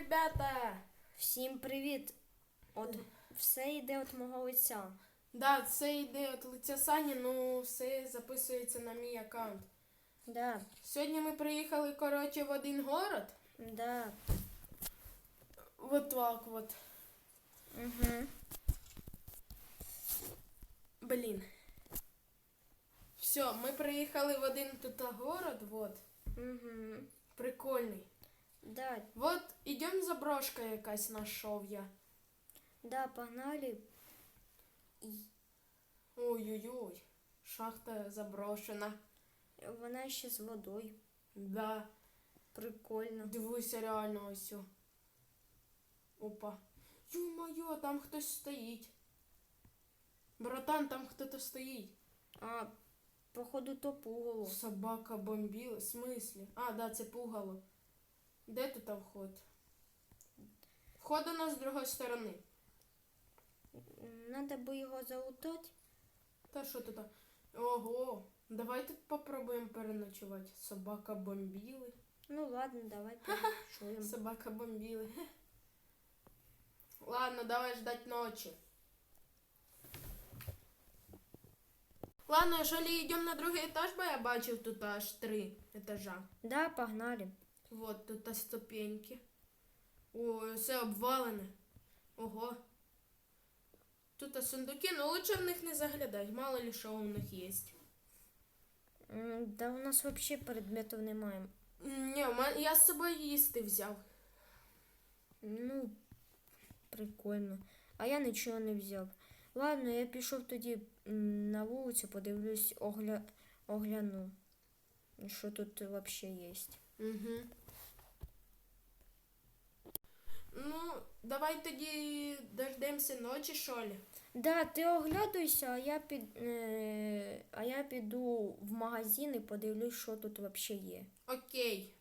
ребята! Всім привіт! От все йде від мого лиця. Да, це йде від лиця Сані, ну все записується на мій аккаунт. Да, Сьогодні ми приїхали, коротше, в один город. да. Вот так вот. Угу. Блін. Все, ми приїхали в один тут город, вот. Угу. Прикольний. Да, Вот, ідем заброшка якась знайшов я. да, погнали. Ой-ой-ой. Шахта заброшена. Вона ще з водою. Да. Прикольно. Дивися реально ось. о. Опа. Ё-моё, там хтось стоїть. Братан, там хто-то стоїть. А, походу, то пугало. Собака бомбила. В смислі? А, да, це пугало. Де тут вход? Вход у нас з другої сторони. Надо би його залутати. Та що тут? Ого. Давай тут попробуємо переночувати. Собака бомбіли. Ну ладно, давай переночуємо. Собака бомбіли. Ладно, давай ждать ночи. Ладно, Жолі, йдемо на другий етаж, бо я бачив тут аж три етажа. Да, погнали. Вот тут ступеньки. Ой, все обвалене. Ого. Тут сундуки, но лучше в них не заглядать, мало ли що у них є. Да у нас взагалі предметів немає. Ні, я з собою їсти взяв. Ну, прикольно. А я нічого не взяв. Ладно, я пішов тоді на вулицю, подивлюсь, огля... огляну, що тут взагалі є. Угу. Ну, давай тоді дождемося ночі, що ли? Да, ти оглядуйся, а я під е... а я піду в магазин і подивлюсь, що тут взагалі є. Окей.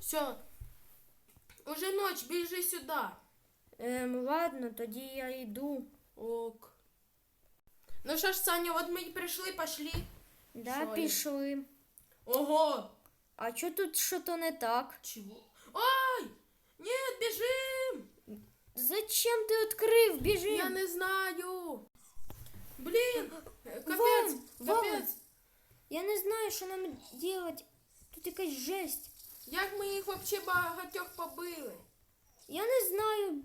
Все. Уже ночь, біжи сюди. Ем, ладно, тоді я йду. Ок. Ну що ж, Саня, от ми й прийшли, пошли. Да, Що є? пішли. Ого! А що тут що то не так? Чего? Ой! Нет, бежим! Зачем ти відкрив? Біжи! Я не знаю. Блін, капець, Вон, вон. капець. Я не знаю, що нам робити. Тут якась жесть. Як ми їх взагалі багатьох побили? Я не знаю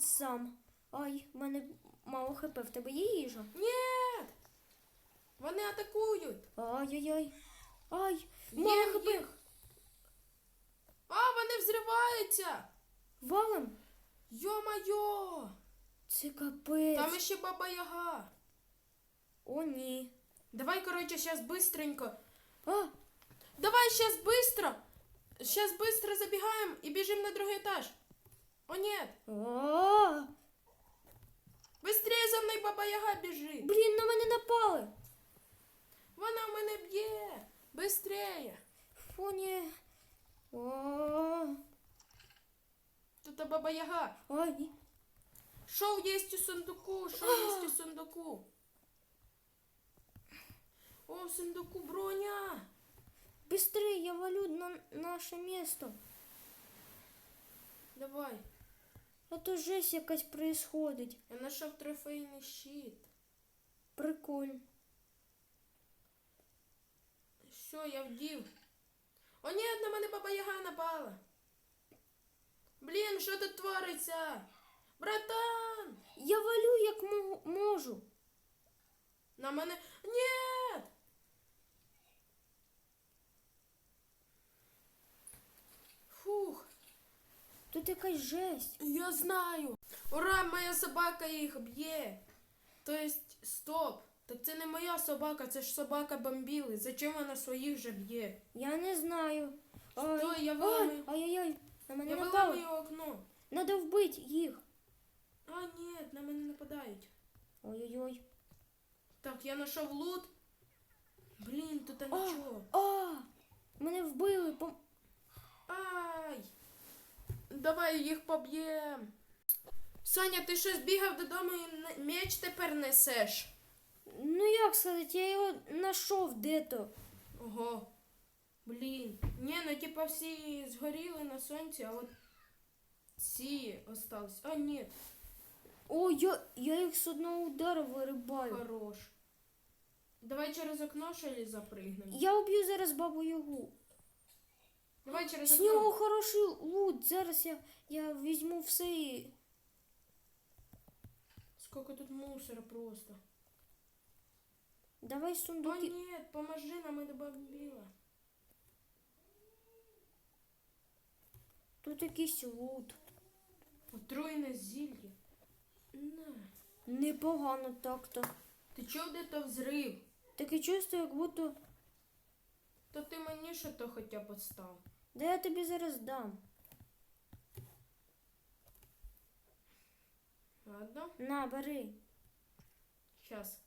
сам. Ай, в мене мало хп, в тебе є їжа? Ні! Вони атакують. Ай-яй-яй. Ай, мало Їм хп. їх. А, вони взриваються. Валим. Йо-майо! Це капець. Там ще баба Яга. О, ні. Давай, короче, сейчас быстренько. А, Давай сейчас быстро. Сейчас быстро забегаем и бежим на другой этаж. О, нет. а, Быстрее за мною баба Яга біжи. блін, на мене напали. Вона мене б'є. Быстрее. Фу, ні. О, Тут баба Яга. ай, Шоу есть у сундуку, шоу есть у сундуку. О, в сундуку броня. быстрее, я валю на наше місто. Давай. А то жесть якась происходить. Я знайшов трофейний щит. Прикольно. Все, я вдів. О, ні, на мене баба Яга напала. Блін, що тут твориться? Братан! Я валю як можу. На мене. Ні! Фух, Тут якась жесть. я знаю. Ура, моя собака їх б'є. Тобто, стоп. Так це не моя собака, це ж собака бомбіли. Зачем вона своїх же б'є? Я не знаю. Ай, Стой, я виламаю. ай-яй-яй, на мене Я напали. виламаю окно. Надо вбити їх. А, ні, на мене нападають. Ой-ой-ой. Так, я знайшов лут. Блін, тут А, нічого. а, мене вбили. Пом... Ай! Давай їх поб'єм. Саня, ти щось бігав додому і меч тепер несеш. Ну як сказати, я його знайшов де-то. Ого. Блін. Ні, ну типа всі згоріли на сонці, а от ці остались. А, ні, О, я, я їх з одного удару вирибаю. хорош. Давай через окно що ли запригнемо. Я уб'ю зараз бабу Ягу. Давай через З нього окно. хороший лут. Зараз я, я візьму все і. Сколько тут мусора просто. Давай О, сундуки. ні, поможи нам, это бомбила. Тут якийсь лут. Отруєне зілля. На. Непогано так-то. Ти чув, де то взрив? Таке чувство, як будто. То ти мені що то хоча б став. Да я тобі зараз дам. Ладно, На, бери. сейчас.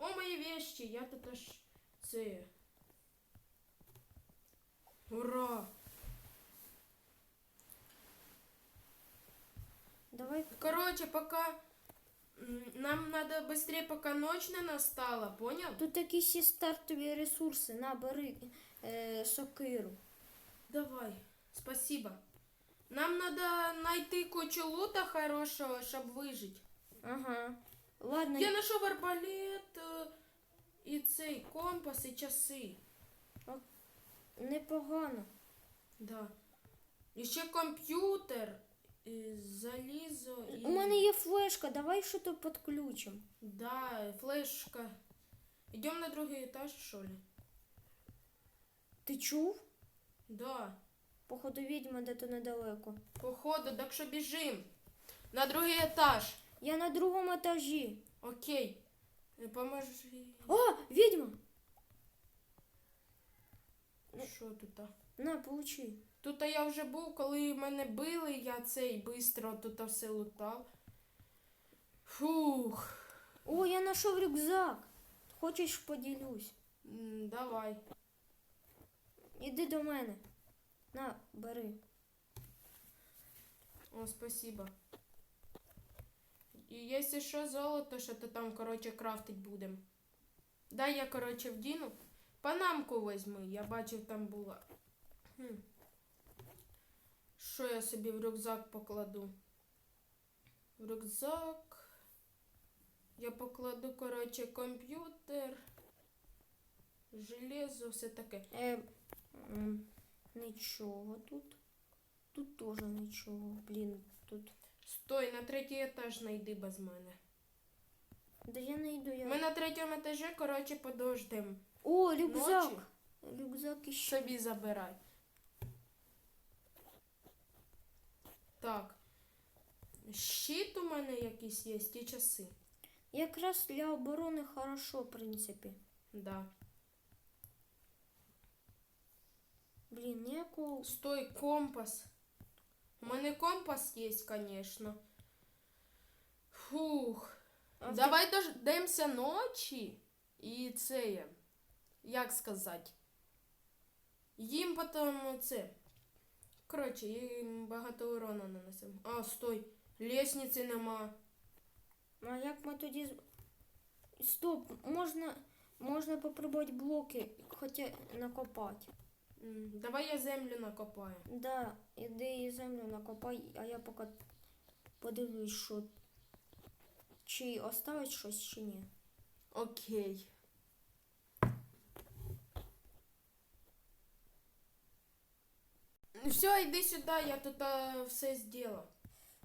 О, мої вещи, я тут аж це. Ура! Давай. Короче, пока м, нам надо быстрее, пока ночь не настала, понял? Тут якісь є стартові ресурси. На, бери е, сокиру. Давай, спасибо. Нам надо найти кучу лута хорошого, щоб вижити. Ага. Ладно, Я знайшов арбалет е, І цей компас, і часи. непогано. Да. І ще комп'ютер, і залізо і. У мене є флешка, давай що то підключимо. Да, флешка. Идем на другий этаж, что ли? Ти чув? Да. Походу відьма де-то недалеко. Походу, так що біжим. На другий етаж. Я на другому етажі. Окей. Поможи. О, відьма! Що тут? На, получи. Тут я вже був, коли мене били, я цей бистро тут все лутав. Фух. О, я знайшов рюкзак. Хочеш поділюсь? М, Давай. Іди до мене. На, бери. О, спасибо. І якщо що, золото, що то там, короче, крафтить будем. Дай я, короче, вдіну. Панамку возьми, я бачив, там була. Хм. Що я собі в рюкзак покладу? В рюкзак. Я покладу, короче, комп'ютер, железо, все таке. Е, м, нічого тут. Тут теж нічого. Блін, тут. Стой, на третій етаж знайди без мене. Да я не йду, я. Ми на третьому етажі, короче, подождем. О, рюкзак! Ночі? Рюкзак іще. Собі забирай. Так. Щит у мене якийсь є, і часи. Якраз для оборони хорошо, в принципі. Да. Блін, ніякого. Стой, компас. У мене компас є, звісно. Фух. А Давай дождемося ночі і це, як сказати. Їм потім це. Коротше, їм багато урона нанесемо. А, стой, лестниці нема. А як ми тоді. Стоп, можна, можна попробувати блоки, хоча накопати. Давай я землю накопаю. Да, іди і землю накопай, а я поки подивлюсь, що чи оставить щось, чи ні. Окей. Все, йди сюди, я тут а, все зробила.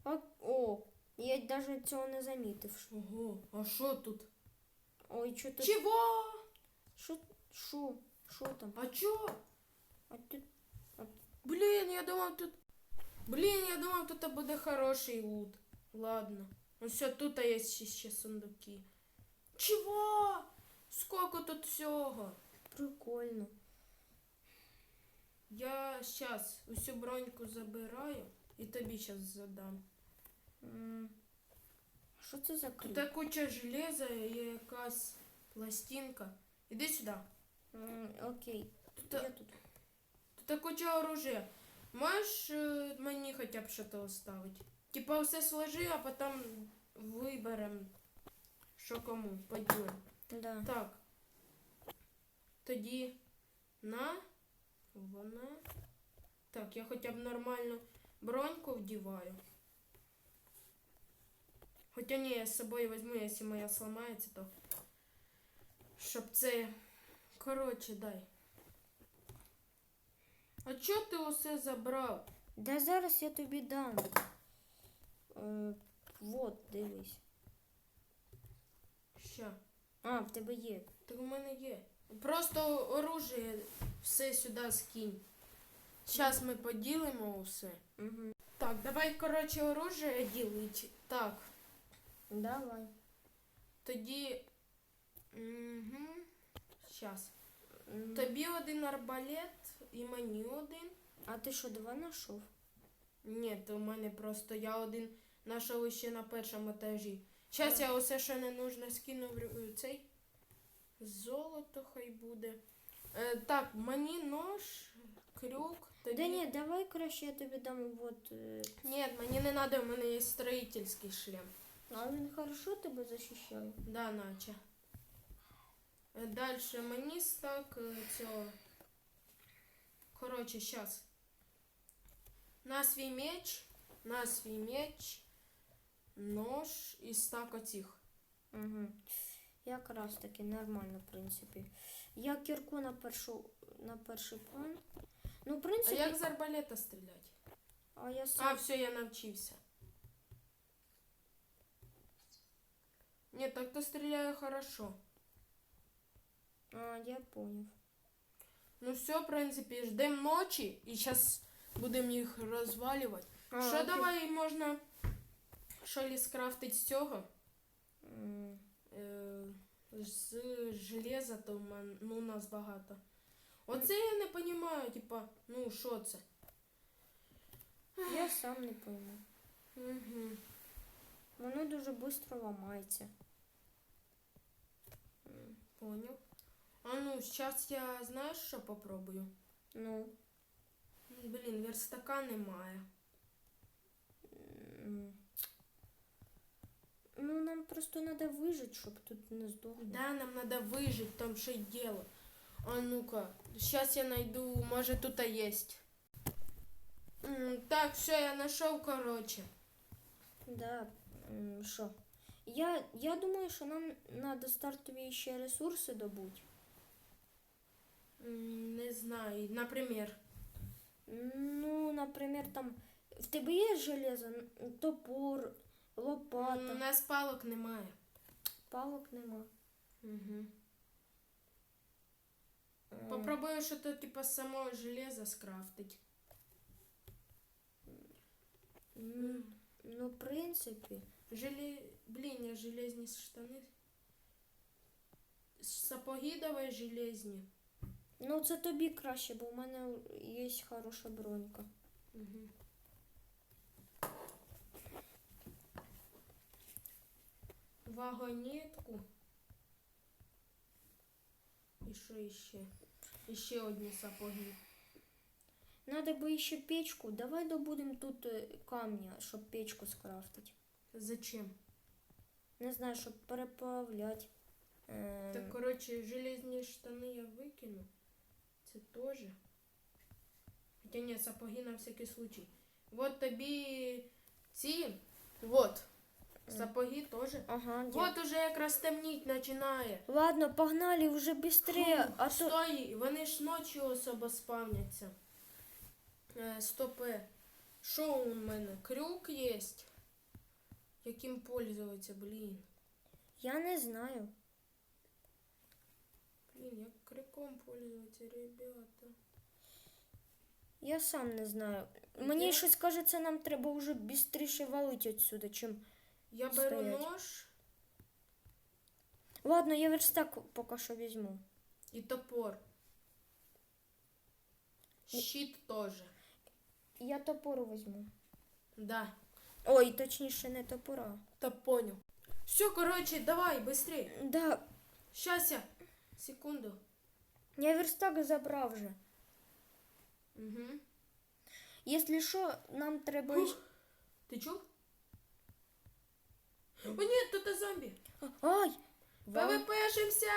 А, о, я навіть цього не замітив. Ого, а що тут? Ой, що тут? Чого? Що? Що? Що там? А чо? А тут Блін, я думав тут. Блін, я думав, тут буде хороший лут. Ладно. Ну все, тут є ще, сундуки. Чого? Сколько тут всього? прикольно. Я зараз усю броньку забираю і тобі зараз задам. Що це за Тут крик? куча железа і якась пластинка. Іди сюди. Окей, Тут, я тут. Тут куча оружия. Можеш е, мені хоча б щось оставити? Типа все сложи, а потім виберемо, що кому поділимо. Да. Так, Тоді на вона. Так, я хоча б нормально броньку вдіваю. Хоча ні, я з собою візьму, якщо моя сламається, то щоб це. Коротше, дай. А чого ти усе забрав? Да зараз я тобі дам. Е, вот, дивись. Ща. А, в тебе є. Так у мене є. Просто оружие все сюди скинь. Зараз ми поділимо усе. Угу. Так, давай, коротше, оружие ділить. Так, Давай. тоді. Угу. Зараз. Тобі один арбалет і мені один. А ти що, два знайшов? Ні, то в мене просто я один знайшов ще на першому етажі. Зараз я усе, що не нужно, скину в цей. Золото хай буде. Е, так, мені нож, крюк. Тобі... Да ні, давай краще я тобі дам вот. е, Ні, мені не треба, у мене є строїтельський шлем. А він хорошо тебе захищає. Да, наче. Е, Дальше мені стак е, цього. Коротше, щас. На свій меч, на свій меч, нож і стак оцих. Угу. Якраз таки нормально, в принципі. Я кірку на першу на перший план. Ну, в А принципі, як з арбалета стріляти? а я А, сам. все, я навчився. Ні, так то стріляю хорошо. А, я поняв. Ну все, в принципі, ждемо ночі і зараз будемо їх розвалювати. А, Що окей. давай можна що скрафтить з цього? З железа, то мен- ну, у нас багато. Оце я не розумію, типа, ну що це? Я сам не пойму. Угу. Воно дуже швидко ламається. Поняв. А ну, зараз я знаєш, що попробую? Ну. Блін, верстака немає. Ну, нам просто треба вижити, щоб тут не здохнути. Да, нам треба вижити, там ще й діло. А ну-ка, зараз я найду, може тут є. М, Так, все, я знайшов, коротше. Да, що? Я, я думаю, що нам треба стартові ще ресурси добути. Не знаю, наприклад. Ну, наприклад, там в тебе є железо, топор, У нас палок немає. палок нема. Угу. Попробую що-то типа само железо скрафтить. м, Ну, в принципі. Желе... Блін, я железні штани. Сапоги давай железні. Ну, це тобі краще, бо в мене є хороша бронька. Угу. Вагонетку. І що іще? І ще одні сапоги. Надо би ще печку. Давай добудемо тут е, камня, щоб печку скрафтити. Зачем? Не знаю, щоб переплавляти. Е, Так, коротше, железні штани я викину. Це теж. Хоча ні, сапоги на всякий случай. Вот тобі ці. Вот. Сапоги теж. Ага, Вот уже якраз темніть починає. Ладно, погнали вже быстрее, а то... Стой, вони ж ночі особо спавняться. Е, стопе. Що у мене? Крюк є. Яким пользуватися, блін. Я не знаю. Блін, як крюком пользуватися, ребята. Я сам не знаю. Мені Я- щось кажеться, нам треба вже бістріше валити отсюда, чим. Я беру Стоять. нож Ладно, я верстак поки що візьму. і топор. Щит теж. Я топору візьму. Да. Ой, точніше, не топора. Та понял. Все, короче, давай, быстрей. Да, Щас я. Секунду. я верстак забрав вже. Угу. Якщо що, нам треба. Ух. іще- Ти чув? О, ні, тут зомбі. Ай! Вал- ПВПшимся!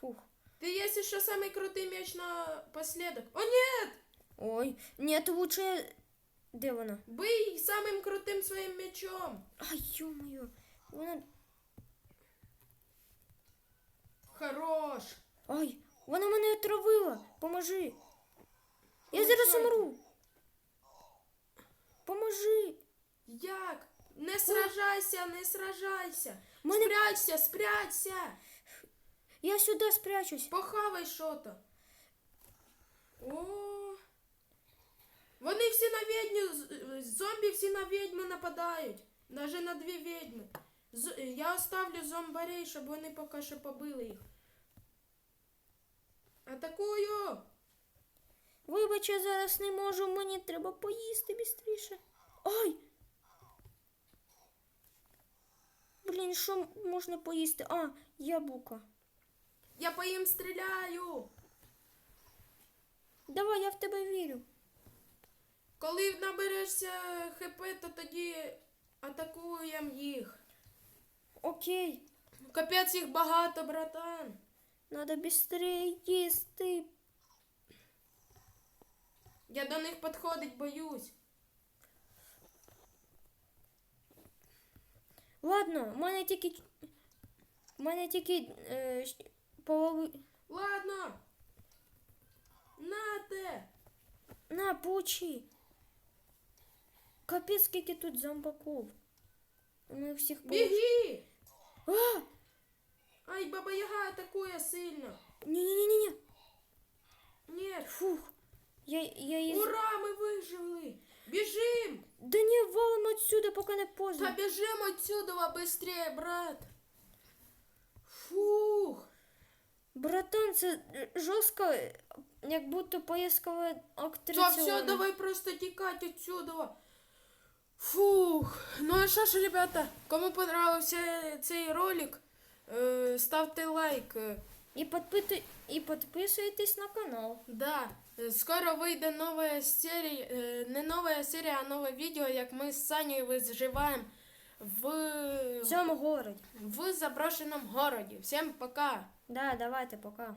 Фух. Ты если что самый крутый меч напоследок. О нет! Ой, нет, лучше. я- Де вона? Бий самым крутым своим мечом. Ай, ё-моё. Вона. Хорош. Ай, вона мене отравила. Поможи. Я зараз умру. Поможи. Як? Не сражайся, не сражайся. Мене- Спрячься, спрячься. Я сюди спрячусь. Похавай що-то. О. Вони всі на відьму, з- зомбі всі на відьму нападають. Навіть на дві відьми. Я оставлю зомбарей, щоб вони поки що побили їх. Атакую! Вибач, я зараз не можу, мені треба поїсти бістріше. Ай! Блін, що можна поїсти? А, яблука. Я по їм стріляю. Давай, я в тебе вірю. Коли наберешся ХП, то тоді атакуємо їх. Окей, Капець їх багато, братан. надо бістрее їсти. Я до них підходить боюсь. Ладно, в мене тільки. В мене тільки е, щ- полови. Ладно. Нате. На, получи. Капець, скільки тут зомбаков. Ми всіх получ- Біги! А! Ай, баба Яга атакує сильно. Ні-ні-ні-ні. Ні. Фух. Я, я її... Ура, ми вижили. Біжим! Да не, валим отсюда, поки не Та поздно. біжим отсюда быстрее, брат. Фух. Братан, це е, жорстко, е, як будто поїздкова Та актриса. все, давай просто тікати отсюда. Фух. Ну а що ж, ребята, кому понравився цей ролик, е, Ставте лайк. Е, І, підпити... і підписуйтесь на канал. Да, е, скоро вийде нова серія, е, не нова серія, а нове відео, як ми з Санєю виживаємо в, В цьому городі. в заброшеному городі. Всім пока! Да, давайте, пока.